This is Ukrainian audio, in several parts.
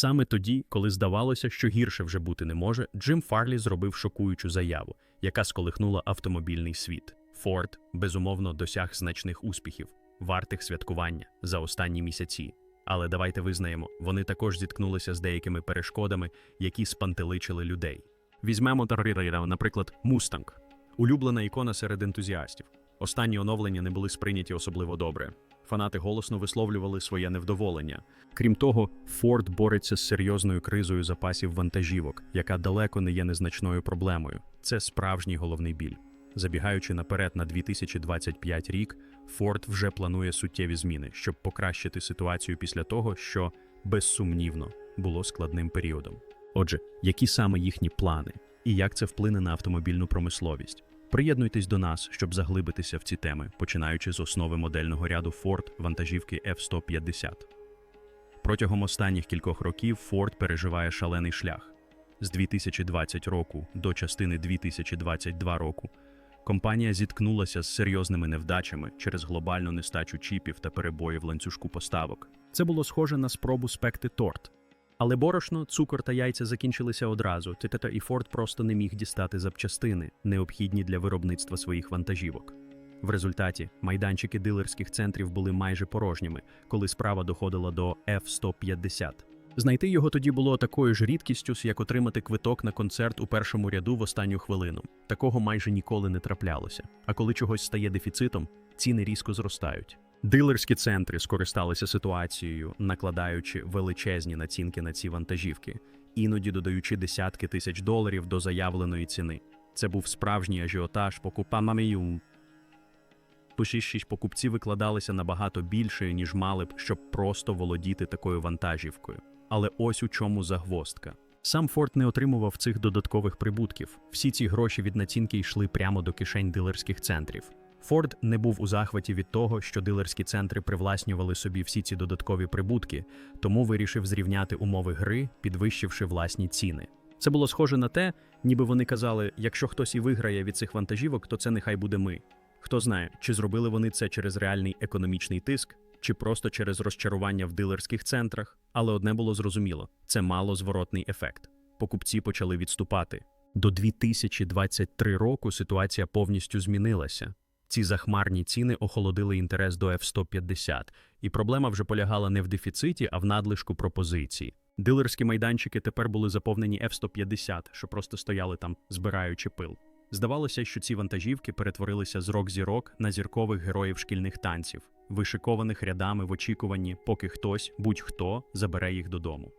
Саме тоді, коли здавалося, що гірше вже бути не може, Джим Фарлі зробив шокуючу заяву, яка сколихнула автомобільний світ. Форд, безумовно, досяг значних успіхів, вартих святкування за останні місяці. Але давайте визнаємо, вони також зіткнулися з деякими перешкодами, які спантеличили людей. Візьмемо тараріра, наприклад, Мустанг, улюблена ікона серед ентузіастів. Останні оновлення не були сприйняті особливо добре. Фанати голосно висловлювали своє невдоволення. Крім того, Форд бореться з серйозною кризою запасів вантажівок, яка далеко не є незначною проблемою. Це справжній головний біль. Забігаючи наперед на 2025 рік, Форд вже планує суттєві зміни, щоб покращити ситуацію після того, що безсумнівно було складним періодом. Отже, які саме їхні плани і як це вплине на автомобільну промисловість? Приєднуйтесь до нас, щоб заглибитися в ці теми, починаючи з основи модельного ряду Ford вантажівки F-150. Протягом останніх кількох років Ford переживає шалений шлях. З 2020 року до частини 2022 року компанія зіткнулася з серйозними невдачами через глобальну нестачу чіпів та перебої в ланцюжку поставок. Це було схоже на спробу спекти торт. Але борошно, цукор та яйця закінчилися одразу. ТТТ і Форд просто не міг дістати запчастини, необхідні для виробництва своїх вантажівок. В результаті майданчики дилерських центрів були майже порожніми, коли справа доходила до F-150. Знайти його тоді було такою ж рідкістю, як отримати квиток на концерт у першому ряду в останню хвилину. Такого майже ніколи не траплялося. А коли чогось стає дефіцитом, ціни різко зростають. Дилерські центри скористалися ситуацією, накладаючи величезні націнки на ці вантажівки, іноді додаючи десятки тисяч доларів до заявленої ціни. Це був справжній ажіотаж покупамамію. Пишіщість покупці викладалися набагато більше, ніж мали б, щоб просто володіти такою вантажівкою. Але ось у чому загвоздка. Сам Форд не отримував цих додаткових прибутків. Всі ці гроші від націнки йшли прямо до кишень дилерських центрів. Форд не був у захваті від того, що дилерські центри привласнювали собі всі ці додаткові прибутки, тому вирішив зрівняти умови гри, підвищивши власні ціни. Це було схоже на те, ніби вони казали: якщо хтось і виграє від цих вантажівок, то це нехай буде ми. Хто знає, чи зробили вони це через реальний економічний тиск, чи просто через розчарування в дилерських центрах, але одне було зрозуміло: це мало зворотний ефект. Покупці почали відступати. До 2023 року ситуація повністю змінилася. Ці захмарні ціни охолодили інтерес до F-150, і проблема вже полягала не в дефіциті, а в надлишку пропозицій. Дилерські майданчики тепер були заповнені F-150, що просто стояли там, збираючи пил. Здавалося, що ці вантажівки перетворилися з рок-зірок на зіркових героїв шкільних танців, вишикованих рядами в очікуванні, поки хтось, будь-хто, забере їх додому.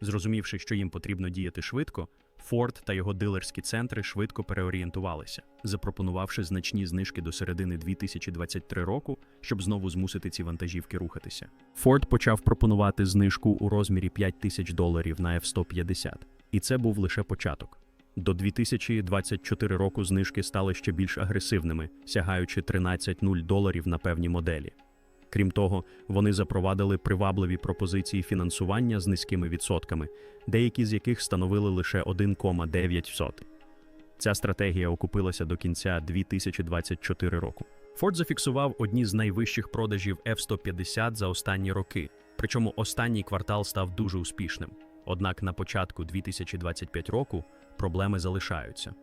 Зрозумівши, що їм потрібно діяти швидко, Форд та його дилерські центри швидко переорієнтувалися, запропонувавши значні знижки до середини 2023 року, щоб знову змусити ці вантажівки рухатися. Форд почав пропонувати знижку у розмірі 5 тисяч доларів на F-150, і це був лише початок. До 2024 року знижки стали ще більш агресивними, сягаючи 13 нуль доларів на певні моделі. Крім того, вони запровадили привабливі пропозиції фінансування з низькими відсотками, деякі з яких становили лише 1,9%. Ця стратегія окупилася до кінця 2024 року. Форд зафіксував одні з найвищих продажів F-150 за останні роки, причому останній квартал став дуже успішним. Однак на початку 2025 року проблеми залишаються.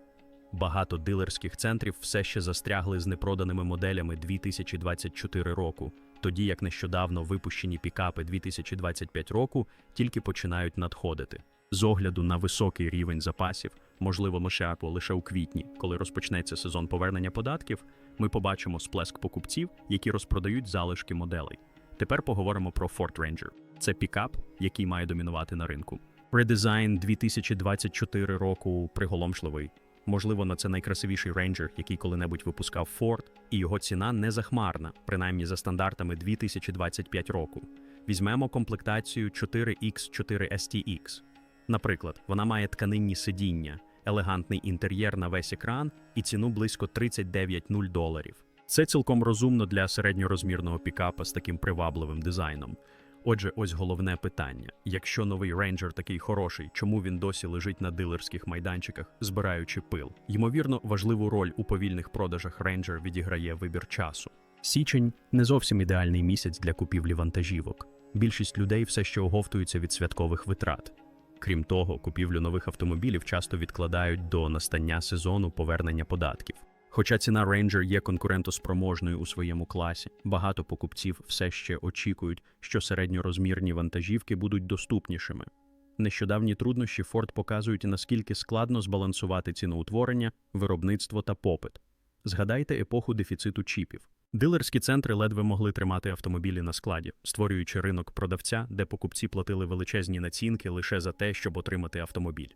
Багато дилерських центрів все ще застрягли з непроданими моделями 2024 року, тоді як нещодавно випущені пікапи 2025 року тільки починають надходити. З огляду на високий рівень запасів, можливо, Мошеапо лише у квітні, коли розпочнеться сезон повернення податків, ми побачимо сплеск покупців, які розпродають залишки моделей. Тепер поговоримо про Ford Ranger. Це пікап, який має домінувати на ринку. Редизайн 2024 року приголомшливий. Можливо, на це найкрасивіший рейнджер, який коли-небудь випускав Ford, і його ціна не захмарна, принаймні за стандартами 2025 року. Візьмемо комплектацію 4X4 STX. Наприклад, вона має тканинні сидіння, елегантний інтер'єр на весь екран і ціну близько 39 0 доларів. Це цілком розумно для середньорозмірного пікапа з таким привабливим дизайном. Отже, ось головне питання: якщо новий рейнджер такий хороший, чому він досі лежить на дилерських майданчиках, збираючи пил? Ймовірно, важливу роль у повільних продажах рейнджер відіграє вибір часу. Січень не зовсім ідеальний місяць для купівлі вантажівок. більшість людей все ще оговтуються від святкових витрат. Крім того, купівлю нових автомобілів часто відкладають до настання сезону повернення податків. Хоча ціна Ranger є конкурентоспроможною у своєму класі, багато покупців все ще очікують, що середньорозмірні вантажівки будуть доступнішими. Нещодавні труднощі Ford показують, наскільки складно збалансувати ціноутворення, виробництво та попит. Згадайте епоху дефіциту чіпів. Дилерські центри ледве могли тримати автомобілі на складі, створюючи ринок продавця, де покупці платили величезні націнки лише за те, щоб отримати автомобіль.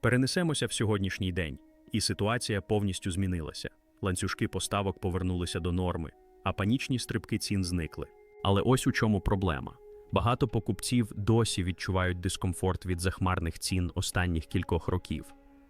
Перенесемося в сьогоднішній день, і ситуація повністю змінилася. Ланцюжки поставок повернулися до норми, а панічні стрибки цін зникли. Але ось у чому проблема. Багато покупців досі відчувають дискомфорт від захмарних цін останніх кількох років.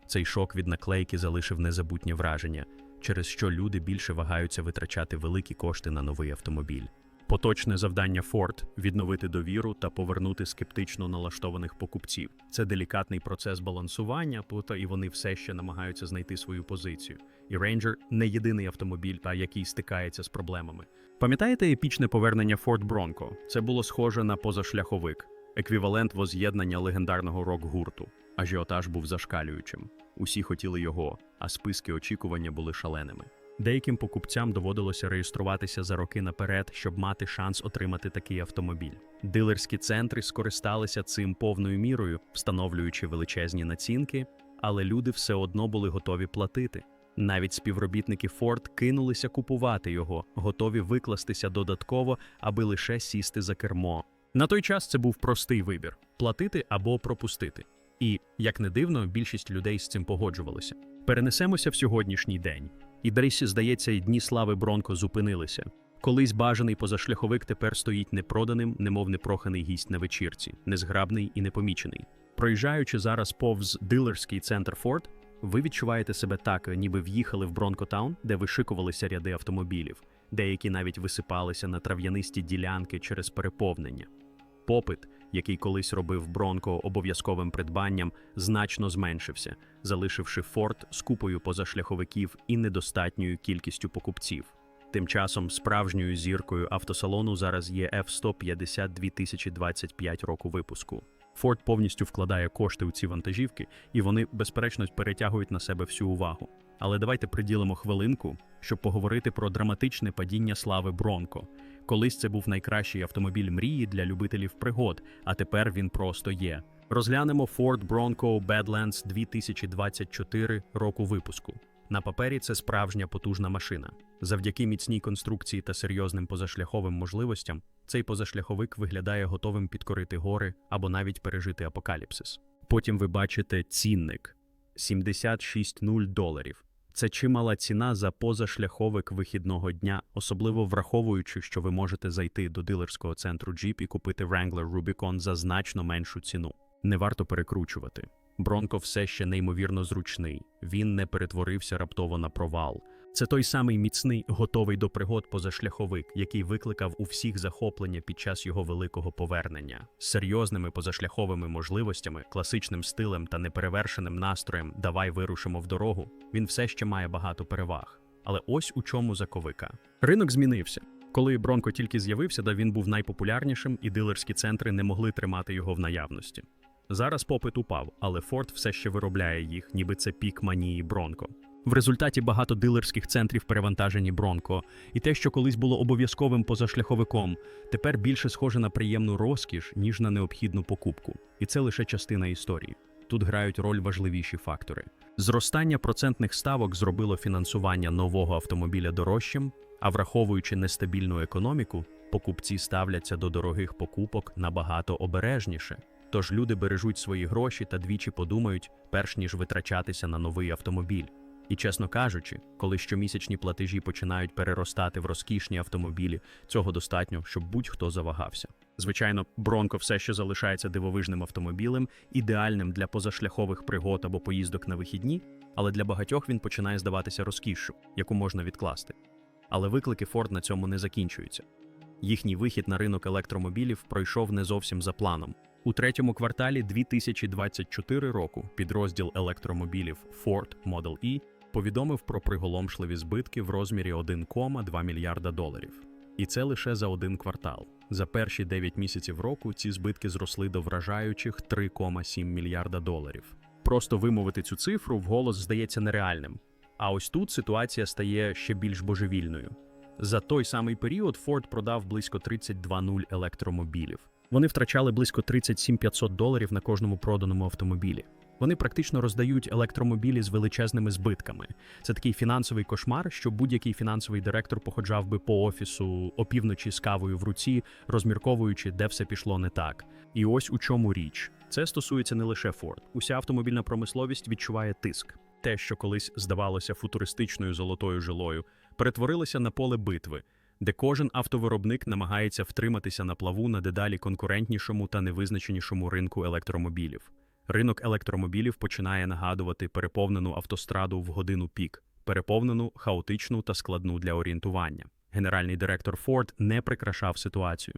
Цей шок від наклейки залишив незабутнє враження, через що люди більше вагаються витрачати великі кошти на новий автомобіль. Поточне завдання Ford – відновити довіру та повернути скептично налаштованих покупців. Це делікатний процес балансування, пута і вони все ще намагаються знайти свою позицію. І Ranger – не єдиний автомобіль, та який стикається з проблемами. Пам'ятаєте епічне повернення Ford Bronco? Це було схоже на позашляховик, еквівалент воз'єднання легендарного рок-гурту. Ажіотаж був зашкалюючим. Усі хотіли його, а списки очікування були шаленими. Деяким покупцям доводилося реєструватися за роки наперед, щоб мати шанс отримати такий автомобіль. Дилерські центри скористалися цим повною мірою, встановлюючи величезні націнки, але люди все одно були готові платити. Навіть співробітники Ford кинулися купувати його, готові викластися додатково, аби лише сісти за кермо. На той час це був простий вибір платити або пропустити. І, як не дивно, більшість людей з цим погоджувалися. Перенесемося в сьогоднішній день. І десь, здається, дні слави Бронко зупинилися. Колись бажаний позашляховик тепер стоїть непроданим, немов непроханий гість на вечірці, незграбний і непомічений. Проїжджаючи зараз повз дилерський центр Ford, ви відчуваєте себе так, ніби в'їхали в Бронкотаун, де вишикувалися ряди автомобілів, деякі навіть висипалися на трав'янисті ділянки через переповнення. Попит, який колись робив Бронко обов'язковим придбанням, значно зменшився, залишивши Форд з купою позашляховиків і недостатньою кількістю покупців. Тим часом справжньою зіркою автосалону зараз є F-150 2025 року випуску. Форд повністю вкладає кошти у ці вантажівки, і вони, безперечно, перетягують на себе всю увагу. Але давайте приділимо хвилинку, щоб поговорити про драматичне падіння слави Бронко. Колись це був найкращий автомобіль мрії для любителів пригод, а тепер він просто є. Розглянемо Ford Bronco Badlands 2024 року випуску. На папері це справжня потужна машина. Завдяки міцній конструкції та серйозним позашляховим можливостям, цей позашляховик виглядає готовим підкорити гори або навіть пережити апокаліпсис. Потім ви бачите цінник 76,0 доларів. Це чимала ціна за позашляховик вихідного дня, особливо враховуючи, що ви можете зайти до дилерського центру Jeep і купити Wrangler Rubicon за значно меншу ціну. Не варто перекручувати. Бронко все ще неймовірно зручний. Він не перетворився раптово на провал. Це той самий міцний, готовий до пригод позашляховик, який викликав у всіх захоплення під час його великого повернення. З серйозними позашляховими можливостями, класичним стилем та неперевершеним настроєм Давай вирушимо в дорогу. Він все ще має багато переваг. Але ось у чому заковика. Ринок змінився. Коли Бронко тільки з'явився, да він був найпопулярнішим, і дилерські центри не могли тримати його в наявності. Зараз попит упав, але Форд все ще виробляє їх, ніби це пік манії Бронко. В результаті багато дилерських центрів перевантажені Бронко, і те, що колись було обов'язковим позашляховиком, тепер більше схоже на приємну розкіш, ніж на необхідну покупку. І це лише частина історії. Тут грають роль важливіші фактори. Зростання процентних ставок зробило фінансування нового автомобіля дорожчим, а враховуючи нестабільну економіку, покупці ставляться до дорогих покупок набагато обережніше. Тож люди бережуть свої гроші та двічі подумають, перш ніж витрачатися на новий автомобіль. І чесно кажучи, коли щомісячні платежі починають переростати в розкішні автомобілі, цього достатньо, щоб будь-хто завагався. Звичайно, Бронко все ще залишається дивовижним автомобілем, ідеальним для позашляхових пригод або поїздок на вихідні, але для багатьох він починає здаватися розкішшю, яку можна відкласти. Але виклики Ford на цьому не закінчуються. Їхній вихід на ринок електромобілів пройшов не зовсім за планом. У третьому кварталі 2024 року підрозділ електромобілів Ford Model E повідомив про приголомшливі збитки в розмірі 1,2 мільярда доларів. І це лише за один квартал. За перші 9 місяців року ці збитки зросли до вражаючих 3,7 мільярда доларів. Просто вимовити цю цифру вголос здається нереальним. А ось тут ситуація стає ще більш божевільною. За той самий період Ford продав близько 32 електромобілів. Вони втрачали близько 37 500 доларів на кожному проданому автомобілі. Вони практично роздають електромобілі з величезними збитками. Це такий фінансовий кошмар, що будь-який фінансовий директор походжав би по офісу опівночі з кавою в руці, розмірковуючи, де все пішло не так. І ось у чому річ. Це стосується не лише Ford. Уся автомобільна промисловість відчуває тиск. Те, що колись здавалося футуристичною золотою жилою, перетворилося на поле битви, де кожен автовиробник намагається втриматися на плаву на дедалі конкурентнішому та невизначенішому ринку електромобілів. Ринок електромобілів починає нагадувати переповнену автостраду в годину пік, переповнену, хаотичну та складну для орієнтування. Генеральний директор Ford не прикрашав ситуацію.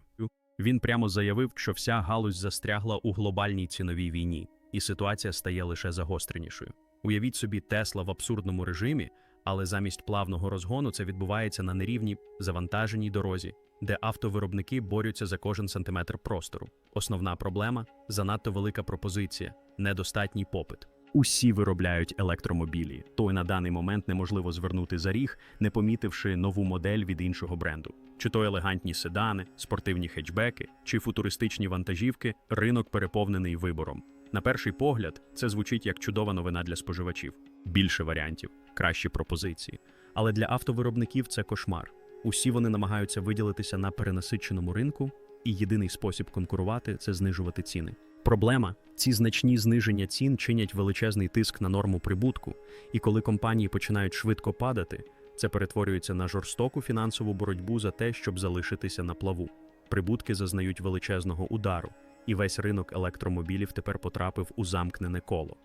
Він прямо заявив, що вся галузь застрягла у глобальній ціновій війні, і ситуація стає лише загостренішою. Уявіть собі Тесла в абсурдному режимі, але замість плавного розгону це відбувається на нерівній завантаженій дорозі, де автовиробники борються за кожен сантиметр простору. Основна проблема занадто велика пропозиція, недостатній попит. Усі виробляють електромобілі, то й на даний момент неможливо звернути за ріг, не помітивши нову модель від іншого бренду. Чи то елегантні седани, спортивні хетчбеки, чи футуристичні вантажівки, ринок переповнений вибором. На перший погляд, це звучить як чудова новина для споживачів: більше варіантів, кращі пропозиції. Але для автовиробників це кошмар. Усі вони намагаються виділитися на перенасиченому ринку, і єдиний спосіб конкурувати це знижувати ціни. Проблема ці значні зниження цін чинять величезний тиск на норму прибутку, і коли компанії починають швидко падати, це перетворюється на жорстоку фінансову боротьбу за те, щоб залишитися на плаву. Прибутки зазнають величезного удару, і весь ринок електромобілів тепер потрапив у замкнене коло.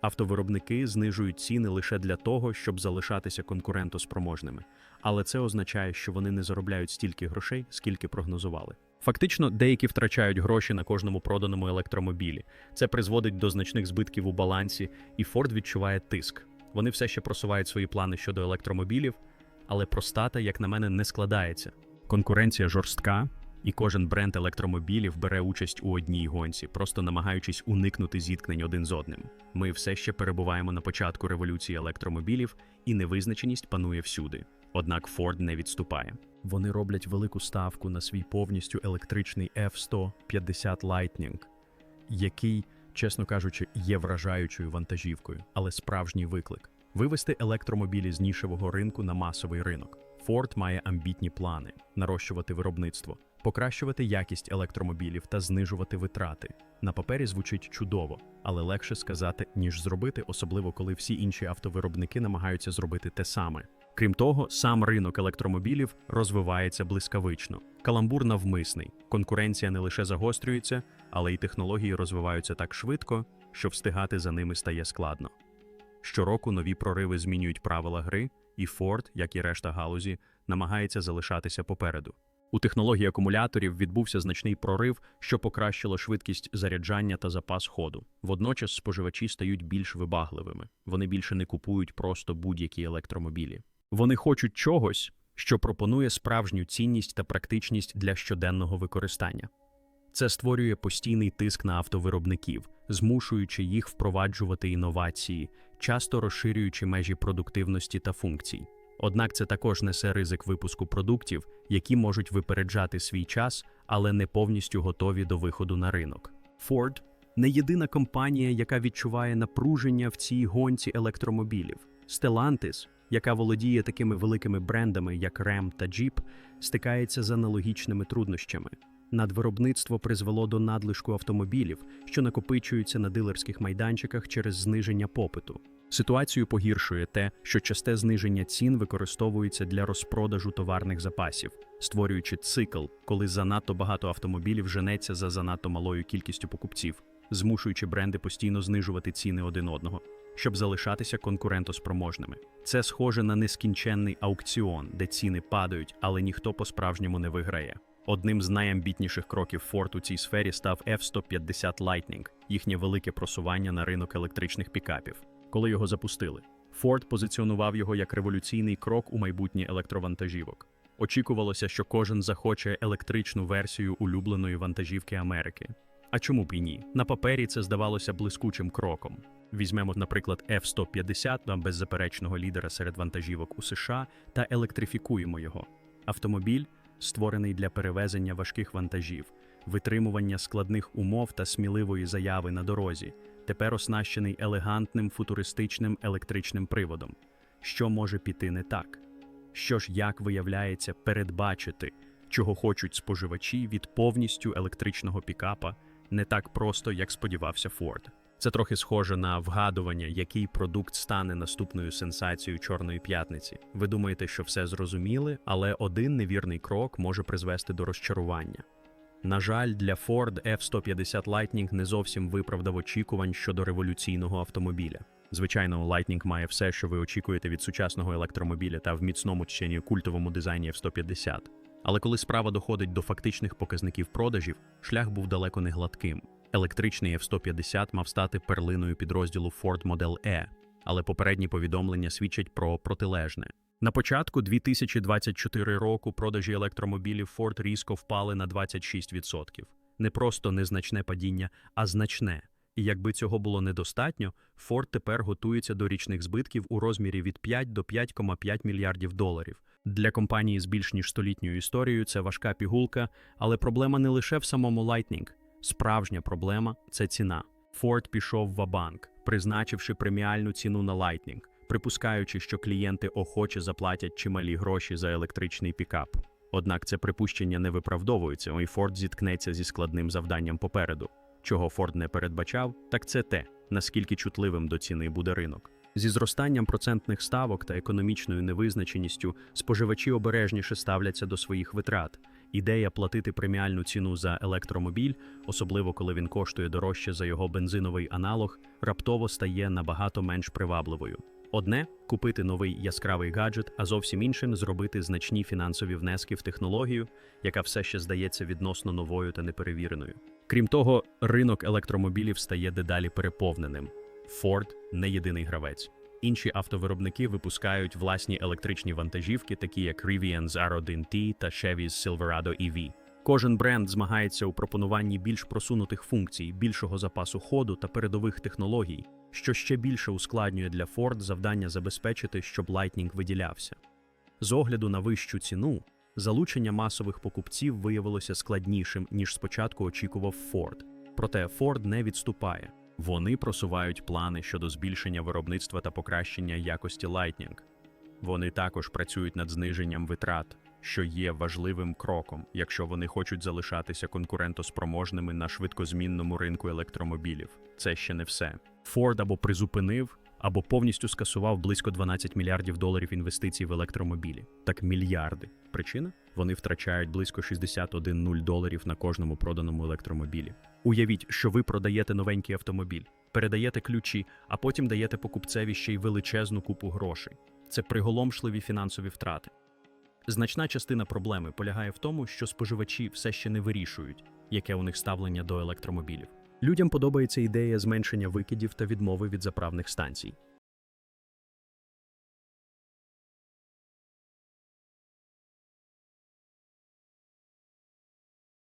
Автовиробники знижують ціни лише для того, щоб залишатися конкурентоспроможними, але це означає, що вони не заробляють стільки грошей, скільки прогнозували. Фактично, деякі втрачають гроші на кожному проданому електромобілі. Це призводить до значних збитків у балансі, і Ford відчуває тиск. Вони все ще просувають свої плани щодо електромобілів, але простата, як на мене, не складається. Конкуренція жорстка, і кожен бренд електромобілів бере участь у одній гонці, просто намагаючись уникнути зіткнень один з одним. Ми все ще перебуваємо на початку революції електромобілів, і невизначеність панує всюди. Однак Ford не відступає. Вони роблять велику ставку на свій повністю електричний F-150 Lightning, який, чесно кажучи, є вражаючою вантажівкою, але справжній виклик вивести електромобілі з нішевого ринку на масовий ринок. Ford має амбітні плани нарощувати виробництво, покращувати якість електромобілів та знижувати витрати. На папері звучить чудово, але легше сказати, ніж зробити, особливо коли всі інші автовиробники намагаються зробити те саме. Крім того, сам ринок електромобілів розвивається блискавично. Каламбур навмисний. Конкуренція не лише загострюється, але й технології розвиваються так швидко, що встигати за ними стає складно. Щороку нові прориви змінюють правила гри, і Ford, як і решта галузі, намагається залишатися попереду. У технології акумуляторів відбувся значний прорив, що покращило швидкість заряджання та запас ходу. Водночас споживачі стають більш вибагливими. Вони більше не купують просто будь-які електромобілі. Вони хочуть чогось, що пропонує справжню цінність та практичність для щоденного використання. Це створює постійний тиск на автовиробників, змушуючи їх впроваджувати інновації, часто розширюючи межі продуктивності та функцій. Однак це також несе ризик випуску продуктів, які можуть випереджати свій час, але не повністю готові до виходу на ринок. Ford – не єдина компанія, яка відчуває напруження в цій гонці електромобілів. Stellantis, яка володіє такими великими брендами, як Ram та Jeep, стикається з аналогічними труднощами. Надвиробництво призвело до надлишку автомобілів, що накопичуються на дилерських майданчиках через зниження попиту. Ситуацію погіршує те, що часте зниження цін використовується для розпродажу товарних запасів, створюючи цикл, коли занадто багато автомобілів женеться за занадто малою кількістю покупців, змушуючи бренди постійно знижувати ціни один одного, щоб залишатися конкурентоспроможними. Це схоже на нескінченний аукціон, де ціни падають, але ніхто по-справжньому не виграє. Одним з найамбітніших кроків Ford у цій сфері став F-150 Lightning, їхнє велике просування на ринок електричних пікапів. Коли його запустили, Ford позиціонував його як революційний крок у майбутнє електровантажівок. Очікувалося, що кожен захоче електричну версію улюбленої вантажівки Америки. А чому б і ні? На папері це здавалося блискучим кроком. Візьмемо, наприклад, F-150, беззаперечного лідера серед вантажівок у США, та електрифікуємо його. Автомобіль, створений для перевезення важких вантажів, витримування складних умов та сміливої заяви на дорозі, тепер оснащений елегантним футуристичним електричним приводом. Що може піти не так? Що ж, як виявляється, передбачити, чого хочуть споживачі від повністю електричного пікапа, не так просто, як сподівався Форд. Це трохи схоже на вгадування, який продукт стане наступною сенсацією Чорної п'ятниці. Ви думаєте, що все зрозуміли, але один невірний крок може призвести до розчарування. На жаль, для Ford F-150 Lightning не зовсім виправдав очікувань щодо революційного автомобіля. Звичайно, Lightning має все, що ви очікуєте від сучасного електромобіля та в міцному чи культовому дизайні F-150. Але коли справа доходить до фактичних показників продажів, шлях був далеко не гладким. Електричний F-150 мав стати перлиною підрозділу Ford Model E, але попередні повідомлення свідчать про протилежне. На початку 2024 року продажі електромобілів Ford різко впали на 26%. Не просто незначне падіння, а значне. І якби цього було недостатньо, Ford тепер готується до річних збитків у розмірі від 5 до 5,5 мільярдів доларів. Для компанії з більш ніж столітньою історією це важка пігулка, але проблема не лише в самому Lightning. Справжня проблема це ціна. Ford пішов в банк призначивши преміальну ціну на Lightning, припускаючи, що клієнти охоче заплатять чималі гроші за електричний пікап. Однак це припущення не виправдовується, і Ford зіткнеться зі складним завданням попереду. Чого Ford не передбачав, так це те, наскільки чутливим до ціни буде ринок. Зі зростанням процентних ставок та економічною невизначеністю споживачі обережніше ставляться до своїх витрат. Ідея платити преміальну ціну за електромобіль, особливо коли він коштує дорожче за його бензиновий аналог, раптово стає набагато менш привабливою. Одне купити новий яскравий гаджет, а зовсім іншим зробити значні фінансові внески в технологію, яка все ще здається відносно новою та неперевіреною. Крім того, ринок електромобілів стає дедалі переповненим. Ford – не єдиний гравець. Інші автовиробники випускають власні електричні вантажівки, такі як Rivian z R1T та Chevy Silverado EV. Кожен бренд змагається у пропонуванні більш просунутих функцій, більшого запасу ходу та передових технологій, що ще більше ускладнює для Ford завдання забезпечити, щоб Lightning виділявся. З огляду на вищу ціну, залучення масових покупців виявилося складнішим, ніж спочатку очікував Ford. Проте Ford не відступає. Вони просувають плани щодо збільшення виробництва та покращення якості Lightning. Вони також працюють над зниженням витрат, що є важливим кроком, якщо вони хочуть залишатися конкурентоспроможними на швидкозмінному ринку електромобілів. Це ще не все. Ford або призупинив, або повністю скасував близько 12 мільярдів доларів інвестицій в електромобілі. Так мільярди. Причина? Вони втрачають близько 61 нуль доларів на кожному проданому електромобілі. Уявіть, що ви продаєте новенький автомобіль, передаєте ключі, а потім даєте покупцеві ще й величезну купу грошей. Це приголомшливі фінансові втрати. Значна частина проблеми полягає в тому, що споживачі все ще не вирішують, яке у них ставлення до електромобілів. Людям подобається ідея зменшення викидів та відмови від заправних станцій.